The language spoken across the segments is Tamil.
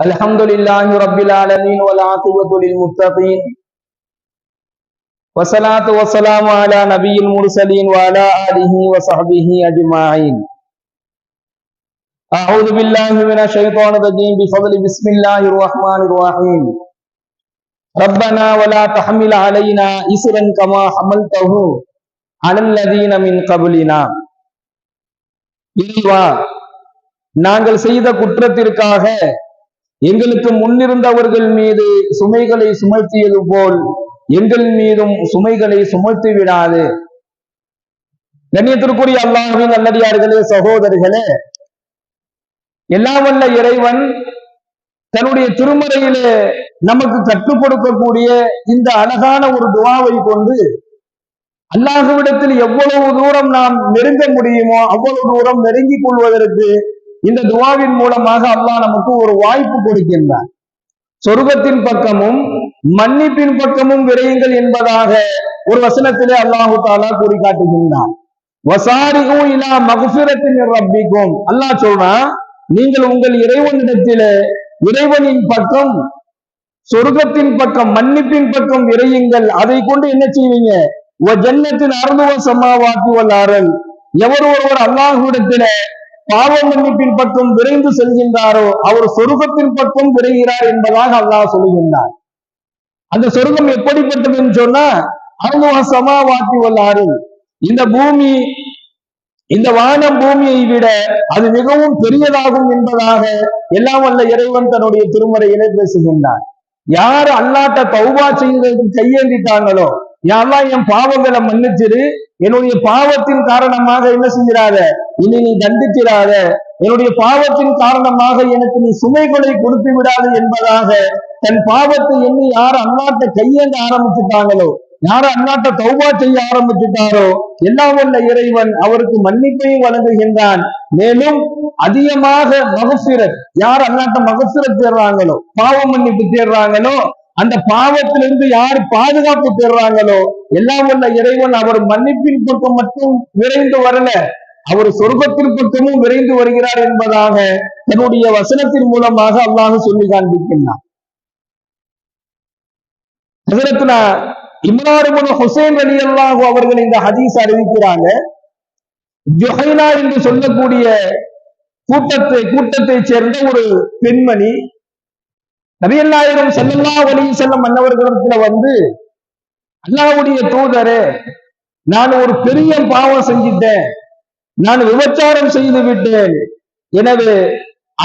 الحمد لله رب العالمين والعاقبة للمتقين والصلاة والسلام على نبي المرسلين وعلى آله وصحبه أجمعين أعوذ بالله من الشيطان الرجيم بفضل بسم الله الرحمن الرحيم ربنا ولا تحمل علينا إسرا كما حملته على الذين من قبلنا இறைவா நாங்கள் செய்த குற்றத்திற்காக எங்களுக்கு முன்னிருந்தவர்கள் மீது சுமைகளை சுமத்தியது போல் எங்கள் மீதும் சுமைகளை சுமத்தி விடாது கண்ணியத்திற்குரிய அல்லாஹின் நல்லடியார்களே சகோதரர்களே எல்லாம் வல்ல இறைவன் தன்னுடைய திருமறையிலே நமக்கு கற்றுக் கொடுக்கக்கூடிய இந்த அழகான ஒரு துவாவை கொண்டு அல்லாஹுவிடத்தில் எவ்வளவு தூரம் நாம் நெருங்க முடியுமோ அவ்வளவு தூரம் நெருங்கிக் கொள்வதற்கு இந்த துவாவின் மூலமாக அல்லாஹ் நமக்கு ஒரு வாய்ப்பு கொடுக்கின்றார் சொர்க்கத்தின் பக்கமும் மன்னிப்பின் பக்கமும் விரையுங்கள் என்பதாக ஒரு வசனத்திலே அல்லாஹு தாலா கூறி காட்டுகின்றான் வசாரிகும் இலா மகசுரத்தின் ரப்பிக்கும். அல்லாஹ் சொல்றான் நீங்கள் உங்கள் இறைவனிடத்திலே இறைவனின் பக்கம் சொர்க்கத்தின் பக்கம் மன்னிப்பின் பக்கம் விரையுங்கள். அதை கொண்டு என்ன செய்வீங்க? ஜன்னத்தின் அருந்துவ சமாவாக்கி வல்லாரல் எவர் ஒருவர் அல்லாஹுடத்தில பாவ மன்னிப்பின் பக்கம் விரைந்து செல்கின்றாரோ அவர் சொருகத்தின் பக்கம் விரைகிறார் என்பதாக அல்லாஹ் சொல்லுகின்றார் அந்த சொருகம் எப்படிப்பட்டதுன்னு சொன்னா அருமுக சமாவாக்கி வல்லாறு இந்த பூமி இந்த வானம் பூமியை விட அது மிகவும் பெரியதாகும் என்பதாக எல்லாம் வல்ல இறைவன் தன்னுடைய திருமறையிலே பேசுகின்றார் யார் அல்லாட்ட தௌபா செய்ததற்கு கையேந்திட்டாங்களோ யாரெல்லாம் என் பாவங்களை மன்னிச்சிரு? என்னுடைய பாவத்தின் காரணமாக என்ன செஞ்சிடாத? இனி நீ தண்டிச்சிடாத. என்னுடைய பாவத்தின் காரணமாக எனக்கு நீ சுமைகளை கொடுத்து விடாது என்பதாக தன் பாவத்தை எண்ணி யார் அண்ணாட்ட கையேந்த ஆரம்பிச்சுட்டாங்களோ யார் அண்ணாட்ட தௌபா செய்ய ஆரம்பிச்சுட்டாரோ எல்லாம் வல்ல இறைவன் அவருக்கு மன்னிப்பையும் வழங்குகின்றான். மேலும் அதிகமாக மகசிரத் யார் அண்ணாட்ட மகசிரத் தேடுறாங்களோ பாவ மன்னிப்பு தேடுறாங்களோ அந்த பாவத்திலிருந்து யார் பாதுகாப்பு பெறுறாங்களோ எல்லாம் உள்ள இறைவன் அவர் மன்னிப்பின் பக்கம் மட்டும் விரைந்து வரல. அவர் சொர்க்கத்தின் பக்கமும் விரைந்து வருகிறார் என்பதாக தன்னுடைய வசனத்தின் மூலமாக அல்லாஹ் சொல்லி காண்பிக்கின்றான். இம்ரான் ஹுசேன் அலி அல்லாஹு அவர்கள் இந்த ஹதீஸ் அறிவிக்கிறாங்க. ஜொஹைனா என்று சொல்லக்கூடிய கூட்டத்தை கூட்டத்தை சேர்ந்த ஒரு பெண்மணி நபியல்லாயிரம் செல்லல்லா வழியில் செல்லும் மன்னவர்களிடத்துல வந்து அல்லாவுடைய தூதரே நான் ஒரு பெரிய பாவம் செஞ்சிட்டேன். நான் விபச்சாரம் செய்து விட்டேன். எனவே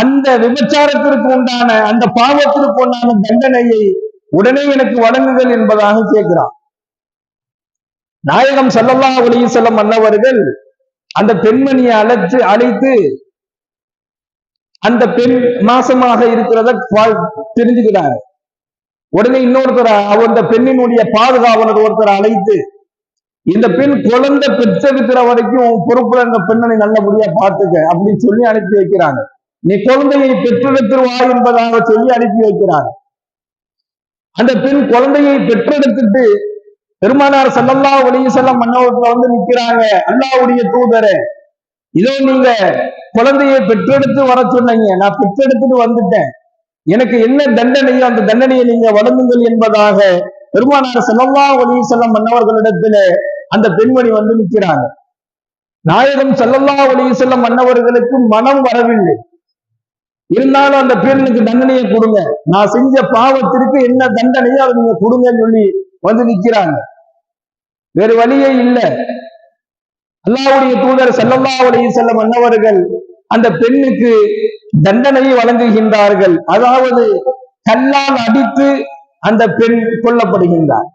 அந்த விபச்சாரத்திற்கு உண்டான அந்த பாவத்திற்கு உண்டான தண்டனையை உடனே எனக்கு வழங்குதல் என்பதாக கேட்கிறான். நாயகம் செல்லல்லா ஒளி செல்லும் மன்னவர்கள் அந்த பெண்மணியை அழைத்து அழைத்து அந்த பெண் மாசமாக இருக்கிறத தெரிஞ்சுக்கிறார் உடனே இன்னொருத்தர் அந்த பெண்ணினுடைய பாதுகாவலர் ஒருத்தர் அழைத்து இந்த பெண் குழந்தை பெற்றெடுக்கிற வரைக்கும் பொறுப்புல இந்த பெண்ணனை நல்லபடியா பார்த்துக்க அப்படின்னு சொல்லி அனுப்பி வைக்கிறாங்க. நீ குழந்தையை பெற்றெடுத்துருவா என்பதாக சொல்லி அனுப்பி வைக்கிறாங்க. அந்த பெண் குழந்தையை பெற்றெடுத்துட்டு பெருமானார் சல்லல்லா ஒளிய செல்லம் மன்னவத்துல வந்து நிக்கிறாங்க அல்லாவுடைய தூதரை இதோ நீங்க குழந்தையை பெற்றெடுத்து வர சொன்னீங்க. நான் பெற்றெடுத்துட்டு வந்துட்டேன். எனக்கு என்ன தண்டனையோ அந்த தண்டனையை நீங்க வழங்குங்கள் என்பதாக பெருமானார் செல்லவா ஒளி செல்லம் மன்னவர்களிடத்துல அந்த பெண்மணி வந்து நிற்கிறாங்க நாயகம் செல்லல்லா ஒளி செல்லம் மன்னவர்களுக்கு மனம் வரவில்லை. இருந்தாலும் அந்த பெண்ணுக்கு தண்டனையை கொடுங்க. நான் செஞ்ச பாவத்திற்கு என்ன தண்டனையோ அதை நீங்க கொடுங்கன்னு சொல்லி வந்து நிக்கிறாங்க வேறு வழியே இல்லை. அல்லாவுடைய தூதர் செல்லல்லாவுடைய செல்ல மன்னவர்கள் அந்த பெண்ணுக்கு தண்டனையை வழங்குகின்றார்கள். அதாவது கல்லால் அடித்து அந்த பெண் கொல்லப்படுகின்றார்.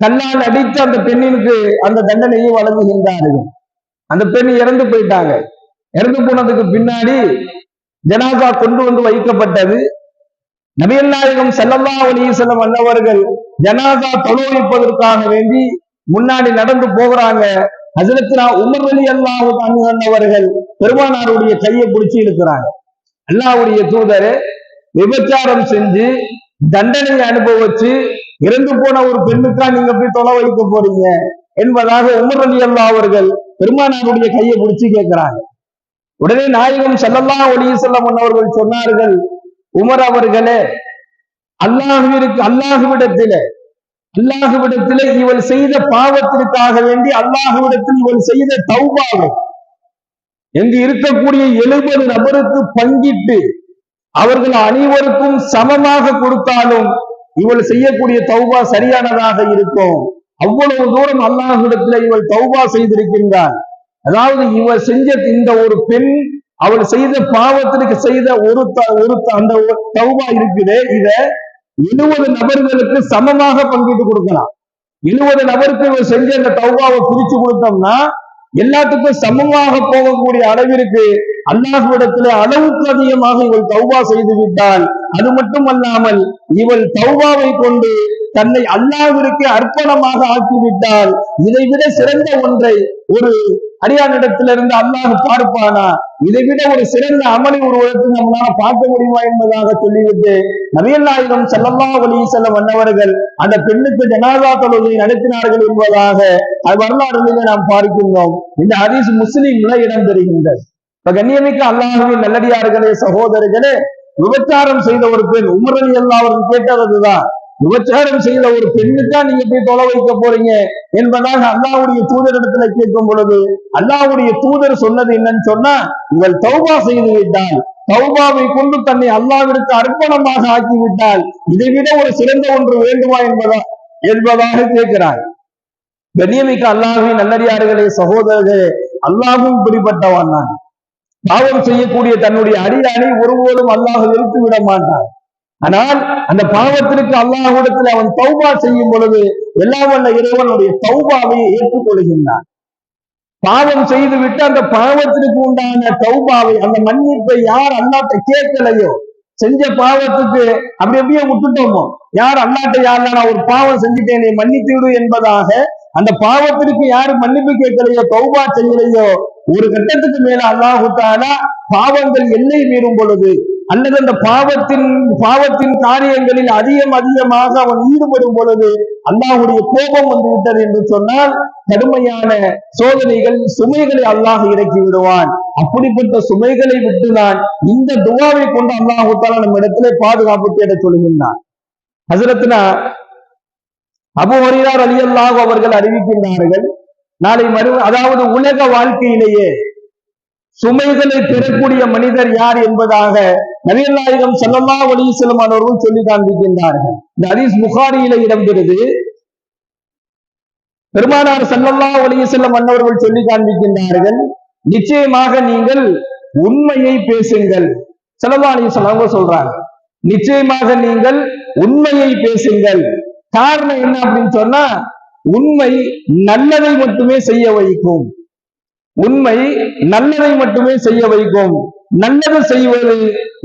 கல்லால் அடித்து அந்த பெண்ணிற்கு அந்த தண்டனையை வழங்குகின்றார்கள். அந்த பெண் இறந்து போயிட்டாங்க. இறந்து போனதுக்கு பின்னாடி ஜனாசா கொண்டு வந்து வைக்கப்பட்டது. நபியல் நாயகம் செல்லல்லா அலி செல்லம் வந்தவர்கள் ஜனாகா தொழுவிப்பதற்காக வேண்டி முன்னாடி நடந்து போகிறாங்க. ஹசரத்னா உமர் அலி அல்லாஹு அவர்கள் பெருமானாருடைய கையை பிடிச்சி இருக்கிறாங்க அல்லாவுடைய தூதர் விபச்சாரம் செஞ்சு தண்டனை அனுபவிச்சு இறந்து போன ஒரு பெண்ணுக்கா நீங்க போய் தொலை வைக்க போறீங்க என்பதாக உமர் அலி அல்லா அவர்கள் பெருமானாருடைய கையை பிடிச்சி கேட்கிறாங்க. உடனே நாயகம் செல்லல்லா ஒளிய செல்லம் அவர்கள் சொன்னார்கள் உமர் அவர்களே அல்லாஹுவிற்கு அல்லாஹுவிடத்திலே அல்லாஹுவிடத்தில் இவள் செய்த பாவத்திற்காக வேண்டி அல்லாஹுவிடத்தில் இவள் செய்த தௌபாவை. எங்கு இருக்கக்கூடிய எழுபது நபருக்கு பங்கிட்டு அவர்கள் அனைவருக்கும் சமமாக கொடுத்தாலும் இவள் செய்யக்கூடிய தௌபா சரியானதாக இருக்கும். அவ்வளவு தூரம் அல்லாஹ்விடத்தில் இவள் தௌபா செய்திருக்கின்றார் அதாவது இவள் செஞ்ச இந்த ஒரு பெண் அவள் செய்த பாவத்திற்கு செய்த ஒரு ஒரு அந்த ஒரு தௌபா இருக்குது. இதை எழுபது நபர்களுக்கு சமமாக பங்கிட்டு கொடுக்கலாம். எழுபது நபருக்கு இவள் செஞ்ச அந்த தௌபாவை பிரிச்சு கொடுத்தோம்னா எல்லாத்துக்கும் சமமாக போகக்கூடிய அளவிற்கு அல்லாஹ்விடத்திலே அளவுக்கு அதிகமாக இவள் தௌபா செய்து விட்டால் அது மட்டுமல்லாமல் இவள் தௌபாவை கொண்டு தன்னை அல்லாவிற்கு அர்ப்பணமாக ஆக்கிவிட்டால் இதைவிட சிறந்த ஒன்றை ஒரு அடியானிடத்திலிருந்து அல்லாஹ் பார்ப்பானா? இதை விட ஒரு சிறந்த அமளி உருவத்தை நம்மளால பார்க்க முடியுமா என்பதாக சொல்லிவிட்டு நபியல்லாயிரம் செல்லல்லா வழி செல்ல வந்தவர்கள் அந்த பெண்ணுக்கு ஜனாதா தொழுகை நடத்தினார்கள் என்பதாக அது வரலாறுகளிலே நாம் பார்க்கின்றோம். இந்த ஹதீஸ் முஸ்லீம்ல இடம் பெறுகின்றது இப்ப கண்ணியமிக்க அல்லாஹுவின் நல்லடியார்களே சகோதரர்களே விபச்சாரம் செய்த ஒரு பெண் உமர் அல்லா அவர்கள் கேட்டதுதான். விபச்சாரம் செய்த ஒரு பெண்ணுக்கா நீங்க போய் தொலை வைக்க போறீங்க என்பதாக அல்லாஹ்வுடைய தூதரிடத்துல கேட்கும் பொழுது அல்லாவுடைய தூதர் சொன்னது என்னன்னு சொன்னா இவள் தௌபா செய்து விட்டால் தௌபாவை கொண்டு தன்னை அல்லாவிற்கு அர்ப்பணமாக ஆக்கிவிட்டால் இதைவிட ஒரு சிறந்த ஒன்று வேண்டுமா என்பதா என்பதாக கேட்கிறார். கண்ணியமிக்க அல்லாஹுவின் நல்லடியார்களே சகோதரர்களே அல்லாஹும் இப்படிப்பட்டவன் தான். பாவம் செய்யக்கூடிய தன்னுடைய அடியானை ஒருபோதும் அல்லாஹ் வெறுத்து விட மாட்டான். ஆனால் அந்த பாவத்திற்கு அல்லாஹ்விடத்தில் அவன் தௌபா செய்யும் பொழுது எல்லாம் வல்ல இறைவனுடைய தௌபாவை ஏற்றுக்கொள்கின்றான். பாவம் செய்து விட்டு அந்த பாவத்திற்கு உண்டான தௌபாவை அந்த மன்னிப்பை யார் அல்லாட்ட கேட்கலையோ செஞ்ச பாவத்துக்கு அப்படி அப்படியே விட்டுட்டோமோ யார் அல்லாட்ட யார் நான் ஒரு பாவம் செஞ்சுட்டேன் நீ மன்னித்து விடு என்பதாக அந்த பாவத்திற்கு யாரு மன்னிப்பு கேட்கலையோ தௌபா செய்யலையோ ஒரு கட்டத்துக்கு மேல அல்லாஹுத்தானா பாவங்கள் எல்லை மீறும் பொழுது அல்லது அந்த பாவத்தின் பாவத்தின் காரியங்களில் அதிகம் அதிகமாக அவன் ஈடுபடும் பொழுது அல்லாஹுடைய கோபம் வந்து விட்டது என்று சொன்னால் கடுமையான சோதனைகள் சுமைகளை அல்லாஹ் இறக்கி விடுவான். அப்படிப்பட்ட சுமைகளை விட்டு நான் இந்த துவாவை கொண்டு அல்லாஹு தாலா நம்ம இடத்திலே பாதுகாப்பு தேட சொல்லுகின்றான் ஹசரத்னா அபு ஹரீரார் அலி அல்லாஹ் அவர்கள் அறிவிக்கின்றார்கள் நாளை மறு அதாவது உலக வாழ்க்கையிலேயே சுமைகளை பெறக்கூடிய மனிதர் யார் என்பதாக நபியல்லாயிரம் ஸல்லல்லாஹு அலைஹி செல்லும் அவர்கள் சொல்லி காண்பிக்கின்றார்கள். இந்த ஹதீஸ் புகாரியில இடம்பெறுது. பெருமானார் செல்லல்லா ஒளி செல்லும் அன்னவர்கள் சொல்லி காண்பிக்கின்றார்கள். நிச்சயமாக நீங்கள் உண்மையை பேசுங்கள். செல்லல்லா அலி வஸல்லம் சொல்றாங்க. நிச்சயமாக நீங்கள் உண்மையை பேசுங்கள். காரணம் என்ன அப்படின்னு சொன்னா உண்மை நல்லதை மட்டுமே செய்ய வைக்கும். உண்மை நல்லதை மட்டுமே செய்ய வைக்கும். நல்லது செய்வது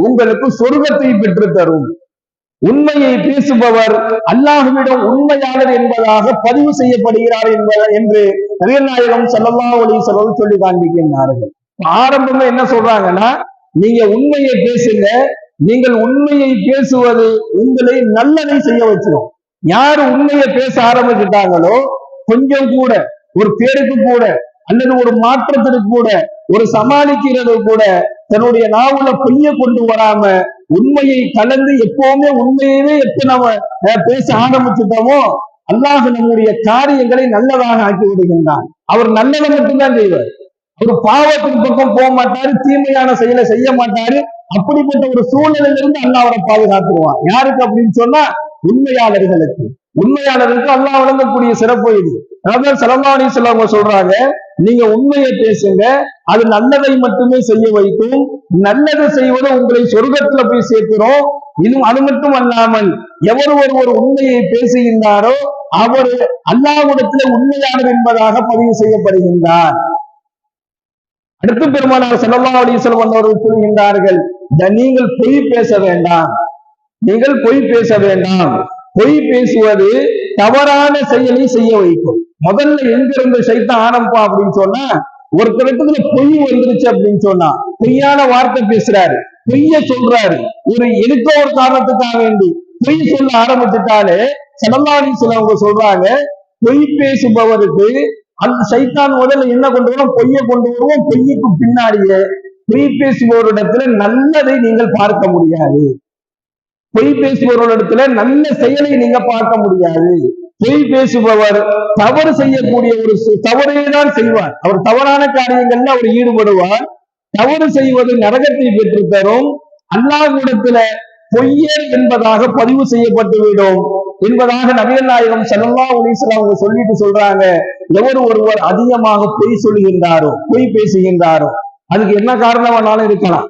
உங்களுக்கு சொர்க்கத்தை பெற்று தரும் உண்மையை பேசுபவர் அல்லாஹுவிடம் உண்மையாளர் என்பதாக பதிவு செய்யப்படுகிறார் என்பத என்று நபிகள் நாயகம் ஸல்லல்லாஹு அலைஹி வஸல்லம் சொல்லி காண்பிக்கின்றார்கள். ஆரம்பமே என்ன சொல்றாங்கன்னா நீங்க உண்மையை பேசுங்க நீங்கள் உண்மையை பேசுவது உங்களை நல்லதை செய்ய வச்சிடும் யாரு உண்மையை பேச ஆரம்பிச்சுட்டாங்களோ கொஞ்சம் கூட ஒரு பேருக்கு கூட அல்லது ஒரு மாற்றத்திற்கு கூட ஒரு சமாளிக்கிறது கூட தன்னுடைய நாவுல பொய்ய கொண்டு வராம உண்மையை கலந்து எப்பவுமே உண்மையவே எப்ப நம்ம அஹ், பேச ஆரம்பிச்சுட்டோமோ அல்லாஹ் நம்முடைய காரியங்களை நல்லதாக ஆக்கி விடுகின்றான். அவர் நல்லதை மட்டும்தான் செய்வார். ஒரு பாவத்தின் பக்கம் போக மாட்டாரு தீமையான செயலை செய்ய மாட்டாரு. அப்படிப்பட்ட ஒரு சூழ்நிலையிலிருந்து அல்லாஹ் அவரை பாதுகாத்துருவான் யாருக்கு அப்படின்னு சொன்னா உண்மையாளர்களுக்கு. உண்மையாளருக்கு அல்லாஹ் வழங்கக்கூடிய சிறப்பு இது. அதாவது சலமானி அவங்க சொல்றாங்க நீங்க உண்மையை பேசுங்க அது நல்லதை மட்டுமே செய்ய வைக்கும். நல்லதை செய்வது உங்களை சொர்க்கத்துல போய் சேர்க்கிறோம். இன்னும் அது மட்டும் அல்லாமல் எவர் ஒருவர் உண்மையை பேசுகின்றாரோ அவர் அல்லாஹ்விடத்துல உண்மையானவர் என்பதாக பதிவு செய்யப்படுகின்றார். அடுத்து பெருமானார் செல்லல்லா அலைஹி அவர்கள் சொல்கின்றார்கள் நீங்கள் பொய் பேச வேண்டாம். நீங்கள் பொய் பேச வேண்டாம். பொய் பேசுவது தவறான செயலை செய்ய வைக்கும். முதல்ல எங்க இருந்து சைத்தான் ஆரம்பம் அப்படின்னு சொன்னா ஒரு பொய் வந்துருச்சு அப்படின்னு சொன்னா பொய்யான வார்த்தை பேசுறாரு பொய்ய சொல்றாரு. ஒரு எடுக்க ஒரு காரணத்துக்காக வேண்டி பொய் சொல்ல ஆரம்பிச்சுட்டாலே சடலாடி சிலவங்க சொல்றாங்க பொய் பேசுபவருக்கு அந்த சைத்தான் முதல்ல என்ன கொண்டு வரும்? பொய்யை கொண்டு வருவோம் பொய்யுக்கு பின்னாடியே. பொய் பேசுபவரிடத்துல நல்லதை நீங்கள் பார்க்க முடியாது. பொய் பேசுபவர்களிடத்துல நல்ல செயலை நீங்க பார்க்க முடியாது. பொய் பேசுபவர் தவறு செய்யக்கூடிய ஒரு சு- தான் செய்வார். அவர் தவறான காரியங்கள்ல அவர் ஈடுபடுவார். தவறு செய்வது நரகத்தை பெற்று தரும் அல்லாஹ்விடத்துல பொய்யர் என்பதாக பதிவு செய்யப்பட்டுவிடும் என்பதாக நவீன நாயகம் ஸல்லல்லாஹு அலைஹி அவங்க சொல்லிட்டு சொல்றாங்க. எவர் ஒருவர் அதிகமாக பொய் சொல்லுகின்றாரோ பொய் பேசுகின்றாரோ அதுக்கு என்ன காரணம் வேணாலும் இருக்கலாம்.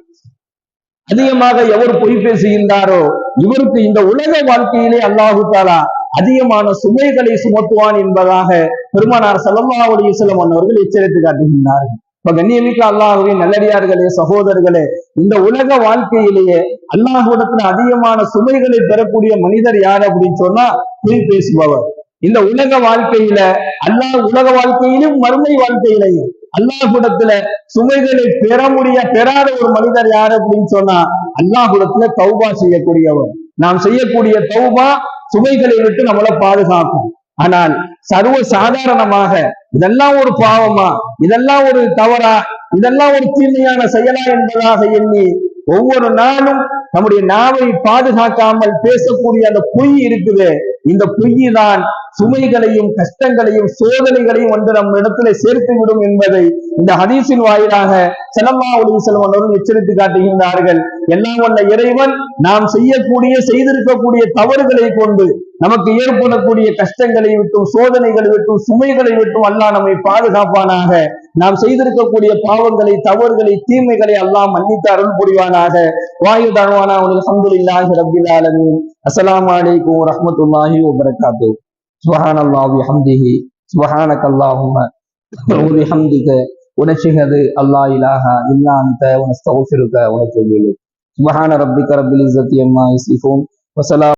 அதிகமாக எவர் பொய் பேசுகின்றாரோ இவருக்கு இந்த உலக வாழ்க்கையிலே அல்லாஹு தாலா அதிகமான சுமைகளை சுமத்துவான் என்பதாக பெருமானார் ஸல்லல்லாஹு அலிசலம் அவர்கள் எச்சரித்து காட்டுகின்றார்கள். இப்ப கண்ணியமிக்க அல்லாஹுவின் நல்லடியார்களே சகோதரர்களே இந்த உலக வாழ்க்கையிலேயே அல்லாஹுடத்துல அதிகமான சுமைகளை பெறக்கூடிய மனிதர் யார் அப்படின்னு சொன்னா பொய் பேசுபவர் இந்த உலக வாழ்க்கையில அல்லாஹ் உலக வாழ்க்கையிலும் மறுமை வாழ்க்கையிலையும் அல்லாஹுடத்துல சுமைகளை பெற முடிய பெறாத ஒரு மனிதர் யார் அப்படின்னு சொன்னா அல்லாஹுடத்துல தௌபா செய்யக்கூடியவர். நாம் செய்யக்கூடிய தௌபா சுமைகளை விட்டு நம்மளை பாதுகாக்கும். ஆனால் சர்வ சாதாரணமாக இதெல்லாம் ஒரு பாவமா? இதெல்லாம் ஒரு தவறா? இதெல்லாம் ஒரு தீமையான செயலா என்பதாக எண்ணி ஒவ்வொரு நாளும் நம்முடைய நாவை பாதுகாக்காமல் பேசக்கூடிய அந்த பொய் இருக்குது. இந்த பொய் தான் சுமைகளையும் கஷ்டங்களையும் சோதனைகளையும் வந்து நம்ம இடத்துல சேர்த்து விடும் என்பதை இந்த ஹதீஸின் வாயிலாக செலமா ஒளி செல்வனும் எச்சரித்து காட்டுகின்றார்கள். எல்லாம் உள்ள இறைவன் நாம் செய்யக்கூடிய செய்திருக்கக்கூடிய தவறுகளை கொண்டு நமக்கு ஏற்படக்கூடிய கஷ்டங்களை விட்டும் சோதனைகளை விட்டும் சுமைகளை விட்டும் அல்லாஹ் நம்மை பாதுகாப்பானாக நாம் செய்திருக்கக்கூடிய பாவங்களை தவறுகளை தீமைகளை எல்லாம் மன்னித்து அருள் புரிவானாக. வாயு தாழ்வானா உனக்கு சந்துலில்லாஹி ரபில் ஆலமின். அஸ்லாம் வலைக்கும் ரஹமத்துல்லாஹி வபரகாத்து. சுபஹான் அல்லாஹி ஹம்திஹி சுபஹானக் அல்லாஹும் ஒரு ஹம்திக உனச்சிகது அல்லா இலாஹா இல்லா அந்த உனஸ்தகுஃபிருக உனக்கு சுபஹான ரப்பிக ரப்பில் இஸ்ஸத்தி அம்மா யசிஃபூன் வசலாம்